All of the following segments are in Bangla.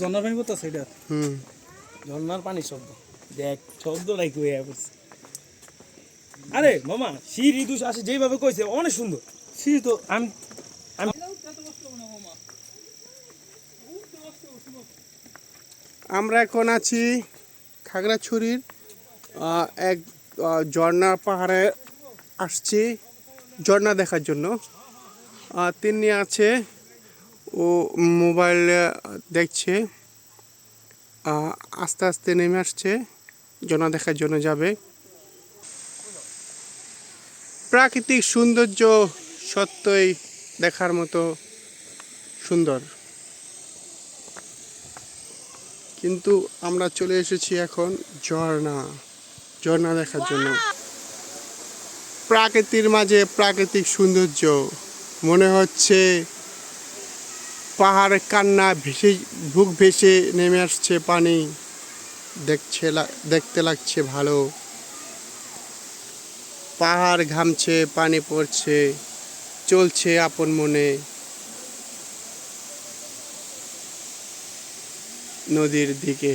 ঝর্ণার পানি করতেছে এটা? হুম। ঝর্ণার পানির শব্দ। দেখ শব্দ নাই কই পড়ছে। আরে মামা আসে যেভাবে কইছে অনেক সুন্দর। তো আমি আমি আমরা এখন আছি খাগড়াছড়ির এক ঝর্ণা পাহাড়ে আসছি ঝর্ণা দেখার জন্য। তিনি আছে ও মোবাইল দেখছে আস্তে আস্তে নেমে আসছে ঝর্ণা দেখার জন্য যাবে। প্রাকৃতিক সৌন্দর্য সত্যই দেখার মতো সুন্দর। কিন্তু আমরা চলে এসেছি এখন ঝর্ণা ঝর্ণা দেখার জন্য। প্রাকৃতির মাঝে প্রাকৃতিক সৌন্দর্য, মনে হচ্ছে পাহাড় কান্না ভেসে, বুক ভেসে নেমে আসছে পানি। দেখছে দেখতে লাগছে ভালো। পাহাড় ঘামছে, পানি পড়ছে, চলছে আপন মনে। নদীর দিকে।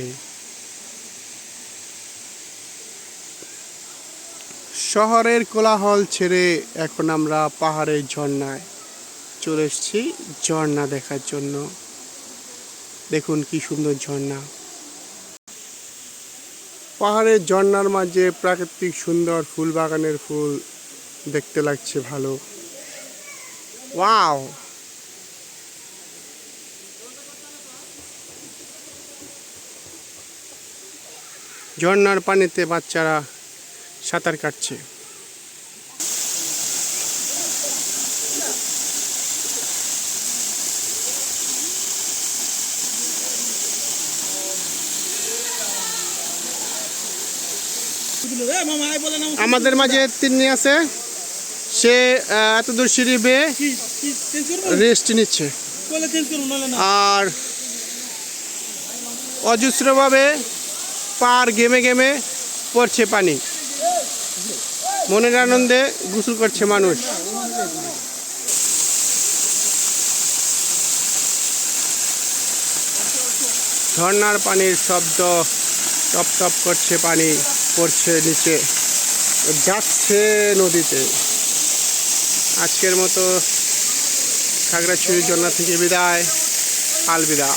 শহরের কোলাহল ছেড়ে এখন আমরা পাহাড়ের ঝর্ণায়। চলে এসেছি ঝর্ণা দেখার জন্য। দেখুন কি সুন্দর ঝর্ণা। পাহাড়ের ঝর্ণার মাঝে প্রাকৃতিক সুন্দর ফুল বাগানের ফুল দেখতে লাগছে ভালো। ওয়াও! ঝর্ণার পানিতে বাচ্চারা সাঁতার কাটছে। আমাদের মাঝে তিনি আছে। সে এত দূর সিঁড়ি বেয়ে রেস্ট নিচ্ছে। আর অজস্রভাবে পার গেমে গেমে পড়ছে পানি। মনের আনন্দে গোসল করছে মানুষ। ঝর্ণার পানির শব্দ টপ টপ করছে পানি। পড়ছে নিচে যাচ্ছে নদীতে। আজকের মতো খাগড়াছড়ির জন্য থেকে বিদায় আলবিদা।